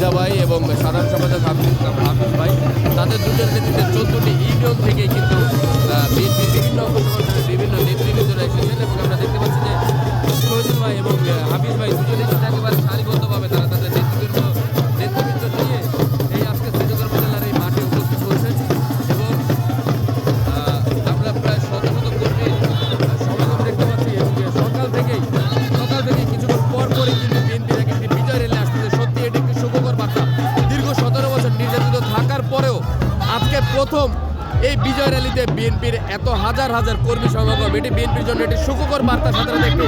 সাধারণ সম্পাদক হাফিজ ভাই, তাদের দুজন নেতৃত্বে চোদ্দটি ইউনিয়ন থেকে কিন্তু বিভিন্ন বিভিন্ন নেতৃবৃন্দরা এসেছেন এবং আমরা দেখতে পাচ্ছি যে শহীদুল ভাই এবং হাফিজ ভাই দুজনেই কিন্তু একেবারে সারিবদ্ধভাবে তারা তাদের প্রথম এই বিজয় র্যালিতে বিএনপির এত হাজার হাজার কর্মী সমাগম। এটি বিএনপির জন্য একটি সুখকর বার্তা, সাথে একটি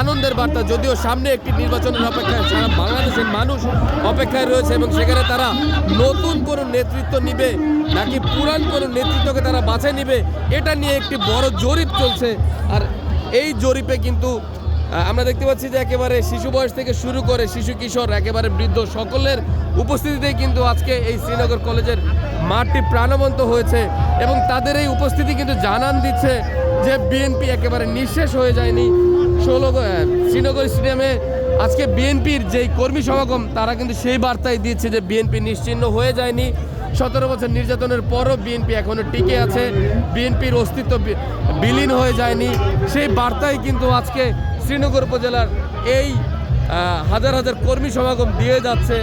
আনন্দের বার্তা। যদিও সামনে একটি নির্বাচনের অপেক্ষায় সারা বাংলাদেশের মানুষ অপেক্ষায় রয়েছে এবং সেখানে তারা নতুন কোনো নেতৃত্ব নিবে নাকি পুরান কোনো নেতৃত্বকে তারা বাছাই নিবে, এটা নিয়ে একটি বড় জরিপ চলছে। আর এই জরিপে কিন্তু আমরা দেখতে পাচ্ছি যে একেবারে শিশু বয়স থেকে শুরু করে শিশু, কিশোর, একেবারে বৃদ্ধ সকলের উপস্থিতিতেই কিন্তু আজকে এই শ্রীনগর কলেজের মাঠটি প্রাণবন্ত হয়েছে এবং তাদের এই উপস্থিতি কিন্তু জানান দিচ্ছে যে বিএনপি একেবারে নিঃশেষ হয়ে যায়নি। ষোলো শ্রীনগর স্টেডিয়ামে আজকে বিএনপির যেই কর্মী সমাগম, তারা কিন্তু সেই বার্তাই দিচ্ছে যে বিএনপি নিশ্চিহ্ন হয়ে যায়নি। সতেরো বছর নির্যাতনের পরও বিএনপি এখনও টিকে আছে। বিএনপির অস্তিত্ব বিলীন হয়ে যায়নি। সেই বার্তাই কিন্তু আজকে শ্রীনগর উপজেলার এই হাজার হাজার কর্মী সমাগম দিয়ে যাচ্ছে।